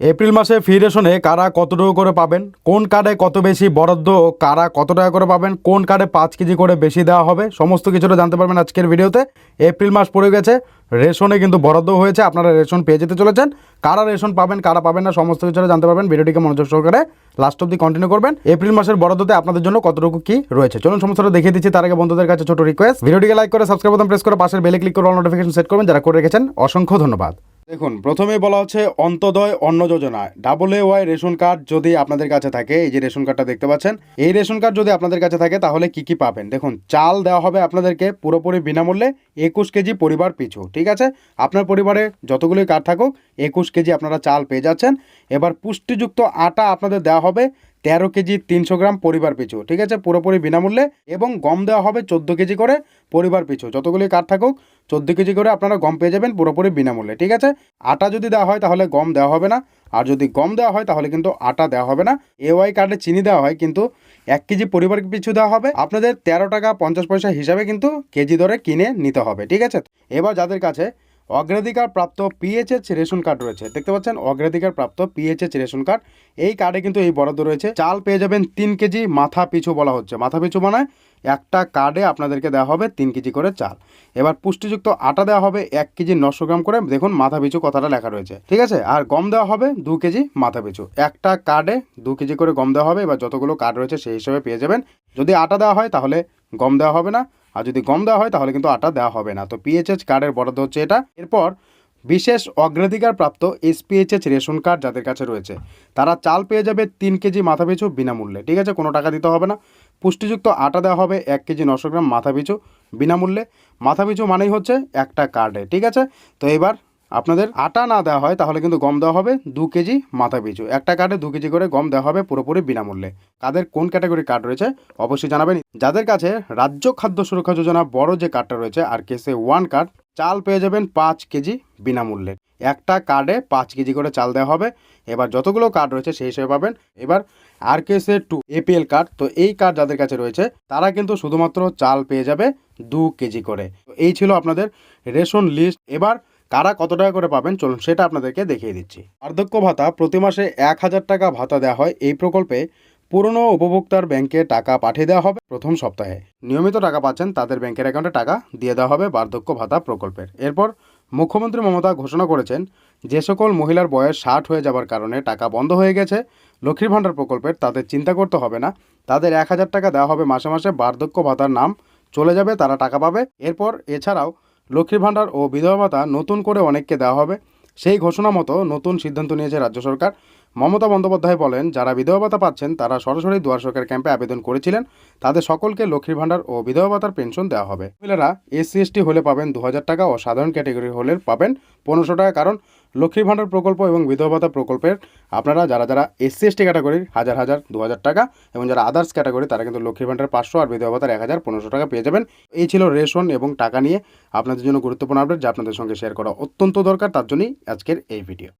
April মাসে free রেশনে কারা কতটুকু করে পাবেন? কোন কার্ডে কত বেশি বরাদ্দ কারা কত টাকা করে পাবেন? কোন কার্ডে পাঁচ কেজি করে বেশি দেওয়া হবে? সমস্ত কিছুটা জানতে পারবেন আজকের ভিডিওতে। এপ্রিল মাস পড়ে গেছে, রেশনে কিন্তু বরাদ্দ হয়েছে, আপনারা রেশন পেয়ে যেতে চলেছেন। কারা রেশন পাবেন, কারা পাবেন না, সমস্ত কিছুটা জানতে পারবেন। ভিডিওটিকে মনোযোগ সহকারে লাস্ট অব্দি কন্টিনিউ করবেন। এপ্রিল মাসের বরাদ্দতে আপনাদের জন্য কতটুকু কি রয়েছে? চলুন সমস্তটা দেখিয়ে দিচ্ছি। তার আগে বন্ধুদের কাছে ছোট রিকোয়েস্ট ভিডিওটিকে লাইক করে সাবস্ক্রাইব বাটন প্রেস করে পাশের বেলে ক্লিক করে অল নোটিফিকেশন সেট করবেন। যারা করে রেখেছেন, অসংখ্য ধন্যবাদ। দেখুন প্রথমেই বলা হচ্ছে Antyodaya Anna Yojana. Double A Y ration card যদি আপনাদের কাছে থাকে, এই যে রেশন কার্ডটা দেখতে পাচ্ছেন, এই রেশন কার্ড যদি আপনাদের কাছে থাকে, তাহলে কি কি পাবেন? দেখুন, চাল দেওয়া হবে আপনাদেরকে পুরোপুরি বিনামূল্যে একুশ কেজি পরিবার পিছু, ঠিক আছে? আপনার পরিবারে যতগুলি কার্ড থাকুক, একুশ কেজি আপনারা চাল পেয়ে যাচ্ছেন। এবার পুষ্টিযুক্ত আটা আপনাদের দেওয়া হবে তেরো কেজি, তিনশো গ্রাম পরিবার পিছু, ঠিক আছে? পুরোপুরি বিনামূল্যে এবং গম দেওয়া হবে চোদ্দ কেজি করে পরিবার পিছু। যতগুলি কার্ড থাকুক, চোদ্দ কেজি করে আপনারা গম পেয়ে যাবেন পুরোপুরি বিনামূল্যে, ঠিক আছে? আটা যদি দেওয়া হয় তাহলে গম দেওয়া হবে না, আর যদি গম দেওয়া হয় তাহলে কিন্তু আটা দেওয়া হবে না। এওয়াই কার্ডে চিনি দেওয়া হয় কিন্তু এক কেজি পরিবার পিছু দেওয়া হবে। আপনাদের তেরো টাকা পঞ্চাশ পয়সা হিসাবে কিন্তু কেজি দরে কিনে নিতে হবে, ঠিক আছে? এবার যাদের কাছে অগ্রাধিকার প্রাপ্ত পিএইচএচ রেশন কার্ড রয়েছে। দেখতে পাচ্ছেন, অগ্রাধিকার প্রাপ্ত পিএইচএচ রেশন কার্ড। এই কার্ডে কিন্তু এই বরাদ্দ রয়েছে। চাল পেয়ে যাবেন তিন কেজি, মাথা পিছু বলা হচ্ছে। মাথা পিছু মানে একটা কার্ডে আপনাদেরকে দেওয়া হবে তিন কেজি করে চাল। এবার পুষ্টিযুক্ত আটা দেওয়া হবে এক কেজি নশো গ্রাম করে। দেখুন, মাথা পিছু কথাটা লেখা রয়েছে। ঠিক আছে? আর গম দেওয়া হবে দু কেজি, মাথা পিছু। একটা কার্ডে দু কেজি করে গম দেওয়া হবে। এবার যতগুলো কার্ড রয়েছে সেই হিসেবে পেয়ে যাবেন। যদি আটা দেওয়া হয় তাহলে গম দেওয়া হবে না। আর যদি গম দেওয়া হয় তাহলে কিন্তু আটা দেওয়া হবে না। তো পিএইচএস কার্ডের বরাদ্দ হচ্ছে এটা। এরপর বিশেষ অগ্রাধিকার প্রাপ্ত এসপিএইচএস রেশন কার্ড যাদের কাছে রয়েছে, তারা চাল পেয়ে যাবে তিন কেজি মাথাপিছু বিনামূল্যে। ঠিক আছে, কোনো টাকা দিতে হবে না। পুষ্টিযুক্ত আটা দেওয়া হবে এক কেজি নশো গ্রাম মাথাপিছু বিনামূল্যে। মাথাপিছু মানেই হচ্ছে একটা কার্ডে ঠিক আছে? তো এবার আপনাদের আটা না দেওয়া হয়, তাহলে কিন্তু গম দেওয়া হবে দু কেজি মাথা পিছু। একটা কার্ডে দু কেজি করে গম দেওয়া হবে পুরোপুরি বিনামূল্যে। কাদের কোন ক্যাটাগরি কার্ড রয়েছে অবশ্যই জানাবেন। যাদের কাছে রাজ্য খাদ্য সুরক্ষা যোজনা বড় যে কার্ডটা রয়েছে আর কেসে ওয়ান কার্ড, চাল পেয়ে যাবেন পাঁচ কেজি বিনামূল্যে। একটা কার্ডে পাঁচ কেজি করে চাল দেওয়া হবে। এবার যতগুলো কার্ড রয়েছে সেই হিসেবে পাবেন। এবার আর কেসে টু এপিএল কার্ড, তো এই কার্ড যাদের কাছে রয়েছে, তারা কিন্তু শুধুমাত্র চাল পেয়ে যাবে দু কেজি করে। তো এই ছিল আপনাদের রেশন লিস্ট। এবার কারা কত টাকা করে পাবেন? চলুন সেটা আপনাদেরকে দেখিয়ে দিচ্ছি। বার্ধক্য ভাতা, প্রতি মাসে এক হাজার টাকা ভাতা দেওয়া হয়। এই প্রকল্পে পুরনো উপভোক্তার ব্যাংকে টাকা পাঠিয়ে দেওয়া হবে প্রথম সপ্তাহে। নিয়মিত টাকা পাচ্ছেন, তাদের ব্যাংকের অ্যাকাউন্টে টাকা দিয়ে দেওয়া হবে বার্ধক্য ভাতা প্রকল্পের। এরপর মুখ্যমন্ত্রী মমতা ঘোষণা করেছেন, যে সকল মহিলার বয়স ষাট হয়ে যাবার কারণে টাকা বন্ধ হয়ে গেছে। লক্ষ্মীর ভাণ্ডার প্রকল্পের তাদের চিন্তা করতে হবে না। তাদের এক হাজার টাকা দেওয়া হবে মাসে মাসে বার্ধক্য ভাতার নাম। চলে যাবে, তারা টাকা পাবে। এরপর এছাড়াও লক্ষ্মীর ভাণ্ডার ও বিধবা ভাতা নতুন করে অনেককে দেওয়া হবে। সেই ঘোষণা মতো নতুন সিদ্ধান্ত নিয়েছে রাজ্য সরকার। মমতা বন্দ্যোপাধ্যায় বলেন, যারা বিধবা ভাতা পাচ্ছেন, তারা সরাসরি দুয়ার সরকার ক্যাম্পে আবেদন করেছিলেন। তাদের সকলকে লক্ষ্মীর ভাণ্ডার ও বিধবা ভাতার পেনশন দেওয়া হবে। মহিলারা এসসি, এসটি হলে পাবেন দু হাজার টাকা ও সাধারণ ক্যাটেগরি হলে পাবেন পনেরোশো টাকা। কারণ লক্ষ্মীর ভাণ্ডার প্রকল্প এবং বিধবা ভাতা প্রকল্পের আপনারা যারা যারা এসসি, এসটি ক্যাটাগরির হাজার হাজার দু টাকা এবং যারা আদার্স ক্যাটাগরি, তারা কিন্তু লক্ষ্মীর ভাণ্ডার পাঁচশো আর বিধবা ভাতার এক হাজার পনেরোশো টাকা পেয়ে যাবেন। এই ছিল রেশন এবং টাকা নিয়ে আপনাদের জন্য গুরুত্বপূর্ণ আপডেট যা আপনাদের সঙ্গে শেয়ার করা অত্যন্ত দরকার। তার জন্যই আজকের এই ভিডিও